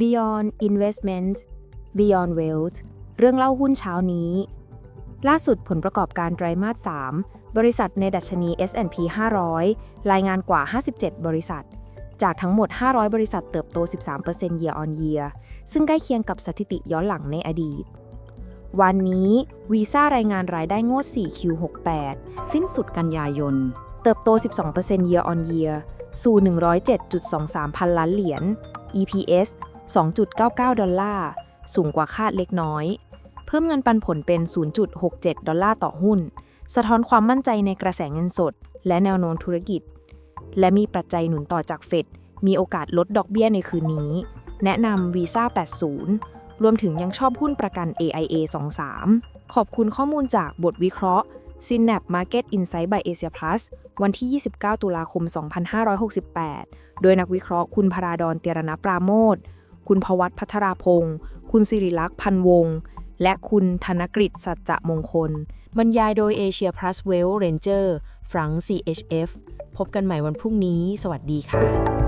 Beyond Investment Beyond Wealth เรื่องเล่าหุ้นเช้านี้ ล่าสุดผลประกอบการไตรมาส 3 บริษัทในดัชนี S&P 500 รายงานกว่า 57 บริษัท จากทั้งหมด 500 บริษัทเติบโต 13% year on year ซึ่งใกล้เคียงกับสถิติย้อนหลังในอดีต วันนี้วีซ่ารายงานรายได้งวด 4Q68 สิ้นสุดกันยายน เติบโต 12% year on year สู่ 107.23 พันล้านเหรียญ EPS 2.99 ดอลลาร์ สูงกว่าคาดเล็กน้อย เพิ่มเงินปันผลเป็น 0.67 ดอลลาร์ต่อหุ้น สะท้อนความมั่นใจในกระแสเงินสด และแนวโน้มธุรกิจ และมีปัจจัยหนุนต่อจากเฟด มีโอกาสลดดอกเบี้ยในคืนนี้ แนะนำวีซ่า80 รวมถึงยังชอบหุ้นประกัน AIA 23 ขอบคุณข้อมูลจากบทวิเคราะห์ Synap Market Insight by Asia Plus วันที่ 29 ตุลาคม 2568 โดยนักวิเคราะห์คุณพราดอนเตียรณปราโมท คุณพวัตพัทราพงศ์คุณสิริลักษณ์พันวงศ์และคุณธนกฤษสัจจะมงคล บรรยายโดย Asia Plus Well Ranger ฟรัง CHF พบกันใหม่วันพรุ่งนี้ สวัสดีค่ะ